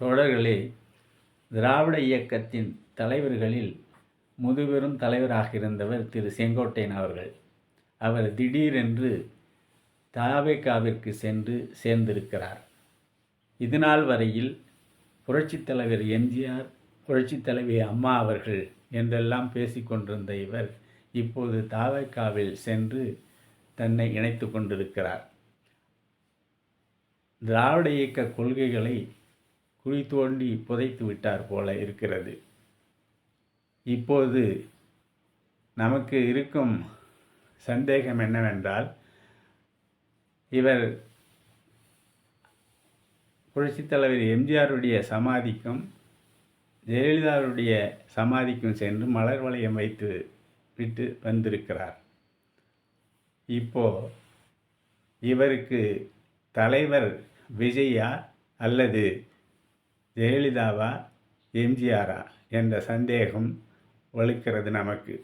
தோழர்களே திராவிட இயக்கத்தின் தலைவர்களில் முதுபெரும் தலைவராக இருந்தவர் திரு செங்கோட்டையன் அவர்கள். அவர் திடீரென்று தாவேக்காவிற்கு சென்று சேர்ந்திருக்கிறார். இதுநாள் வரையில் புரட்சித் தலைவர் எம்ஜிஆர் புரட்சித் தலைவி அம்மா அவர்கள் என்றெல்லாம் பேசிக்கொண்டிருந்த இவர் இப்போது தாவேக்காவில் சென்று தன்னை இணைத்து கொண்டிருக்கிறார். திராவிட இயக்க கொள்கைகளை குழி தோண்டி புதைத்து விட்டார் போல இருக்கிறது. இப்போது நமக்கு இருக்கும் சந்தேகம் என்னவென்றால் இவர் புரட்சித் தலைவர் எம்ஜிஆருடைய சமாதிக்கும் ஜெயலலிதாவுடைய சமாதிக்கும் சென்று மலர் வளையம் வைத்து விட்டு வந்திருக்கிறார். இப்போ இவருக்கு தலைவர் விஜயா அல்லது ஜெயலலிதாவா எம்ஜிஆரா என்ற சந்தேகம் ஒழிக்கிறது நமக்கு.